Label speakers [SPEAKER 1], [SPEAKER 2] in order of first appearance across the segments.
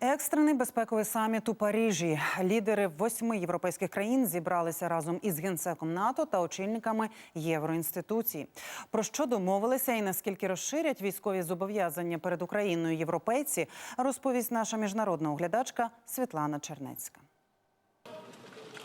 [SPEAKER 1] Екстрений безпековий саміт у Парижі. Лідери восьми європейських країн зібралися разом із генсеком НАТО та очільниками євроінституцій. Про що домовилися і наскільки розширять військові зобов'язання перед Україною європейці, розповість наша міжнародна оглядачка Світлана Чернецька.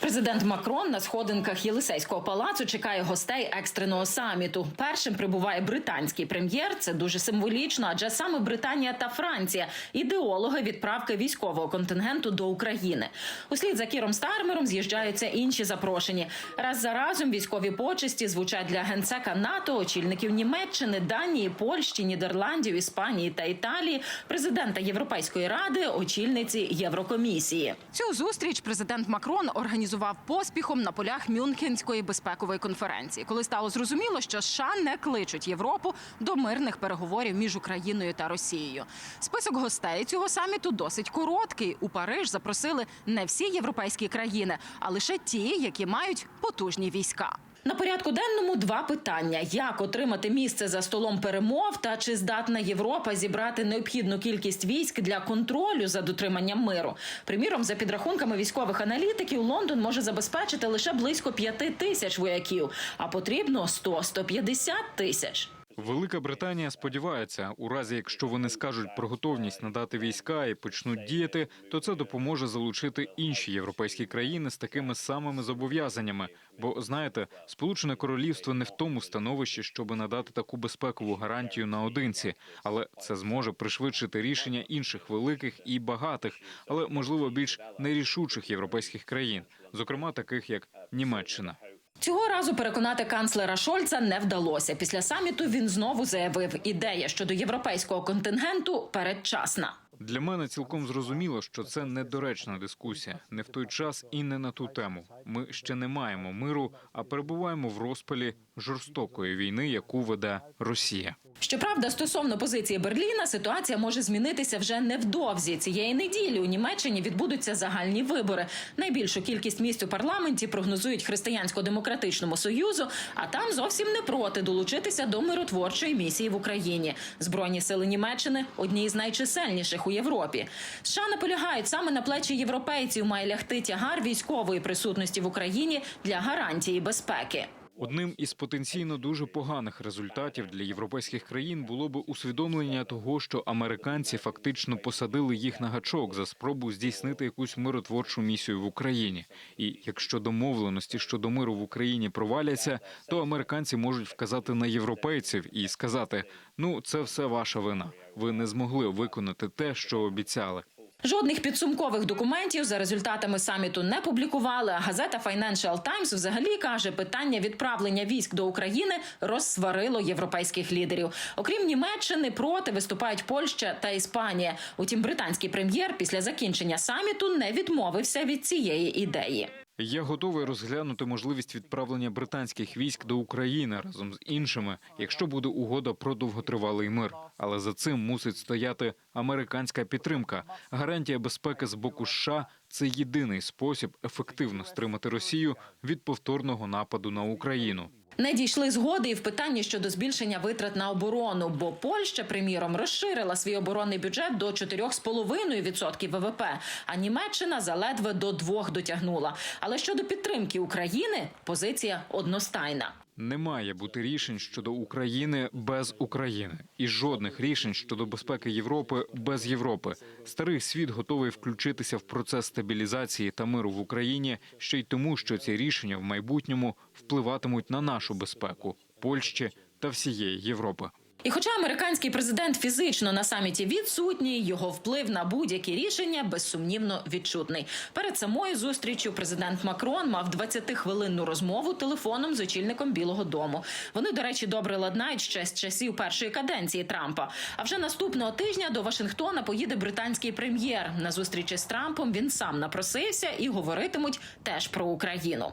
[SPEAKER 2] Президент Макрон на сходинках Єлисейського палацу чекає гостей екстреного саміту. Першим прибуває британський прем'єр. Це дуже символічно, адже саме Британія та Франція ідеологи відправки військового контингенту до України. Услід за Кіром Стармером з'їжджаються інші запрошені. Раз за разом військові почесті звучать для генсека НАТО, очільників Німеччини, Данії, Польщі, Нідерландів, Іспанії та Італії, президента Європейської ради, очільниці Єврокомісії. Цю зустріч президент Макрон організував поспіхом на полях Мюнхенської безпекової конференції, коли стало зрозуміло, що США не кличуть Європу до мирних переговорів між Україною та Росією. Список гостей цього саміту досить короткий. У Париж запросили не всі європейські країни, а лише ті, які мають потужні війська. На порядку денному два питання: як отримати місце за столом перемов та чи здатна Європа зібрати необхідну кількість військ для контролю за дотриманням миру. Приміром, за підрахунками військових аналітиків, Лондон може забезпечити лише близько п'яти тисяч вояків, а потрібно 100-150 тисяч.
[SPEAKER 3] Велика Британія сподівається, у разі якщо вони скажуть про готовність надати війська і почнуть діяти, то це допоможе залучити інші європейські країни з такими самими зобов'язаннями. Бо знаєте, Сполучене Королівство не в тому становищі, щоб надати таку безпекову гарантію наодинці, але це зможе пришвидшити рішення інших великих і багатих, але можливо більш нерішучих європейських країн, зокрема таких як Німеччина.
[SPEAKER 2] Цього разу переконати канцлера Шольца не вдалося. Після саміту він знову заявив, ідея щодо європейського контингенту передчасна.
[SPEAKER 3] Для мене цілком зрозуміло, що це недоречна дискусія, не в той час і не на ту тему. Ми ще не маємо миру, а перебуваємо в розпалі жорстокої війни, яку веде Росія.
[SPEAKER 2] Щоправда, стосовно позиції Берліна, ситуація може змінитися вже невдовзі. Цієї неділі у Німеччині відбудуться загальні вибори. Найбільшу кількість місць у парламенті прогнозують християнсько-демократичному союзу, а там зовсім не проти долучитися до миротворчої місії в Україні. Збройні сили Німеччини одні з найчисельніших у Європі. США наполягають саме на плечі європейців має лягти тягар військової присутності в Україні для гарантії безпеки.
[SPEAKER 3] Одним із потенційно дуже поганих результатів для європейських країн було б усвідомлення того, що американці фактично посадили їх на гачок за спробу здійснити якусь миротворчу місію в Україні. І якщо домовленості щодо миру в Україні проваляться, то американці можуть вказати на європейців і сказати: ну це все ваша вина. Ви не змогли виконати те, що обіцяли.
[SPEAKER 2] Жодних підсумкових документів за результатами саміту не публікували. А газета Financial Times взагалі каже, питання відправлення військ до України розсварило європейських лідерів. Окрім Німеччини, проти виступають Польща та Іспанія. Утім, британський прем'єр після закінчення саміту не відмовився від цієї ідеї.
[SPEAKER 3] Я готовий розглянути можливість відправлення британських військ до України разом з іншими, якщо буде угода про довготривалий мир. Але за цим мусить стояти американська підтримка. Гарантія безпеки з боку США – це єдиний спосіб ефективно стримати Росію від повторного нападу на Україну.
[SPEAKER 2] Не дійшли згоди і в питанні щодо збільшення витрат на оборону, бо Польща, приміром, розширила свій оборонний бюджет до 4,5% ВВП, а Німеччина заледве до 2% дотягнула. Але щодо підтримки України позиція одностайна.
[SPEAKER 3] Не має бути рішень щодо України без України і жодних рішень щодо безпеки Європи без Європи. Старий світ готовий включитися в процес стабілізації та миру в Україні ще й тому, що ці рішення в майбутньому впливатимуть на нашу безпеку Польщі та всієї Європи.
[SPEAKER 2] І хоча американський президент фізично на саміті відсутній, його вплив на будь-які рішення безсумнівно відчутний. Перед самою зустрічю президент Макрон мав 20-хвилинну розмову телефоном з очільником Білого Дому. Вони, до речі, добре ладнають ще з часів першої каденції Трампа. А вже наступного тижня до Вашингтона поїде британський прем'єр. На зустрічі з Трампом він сам напросився і говоритимуть теж про Україну.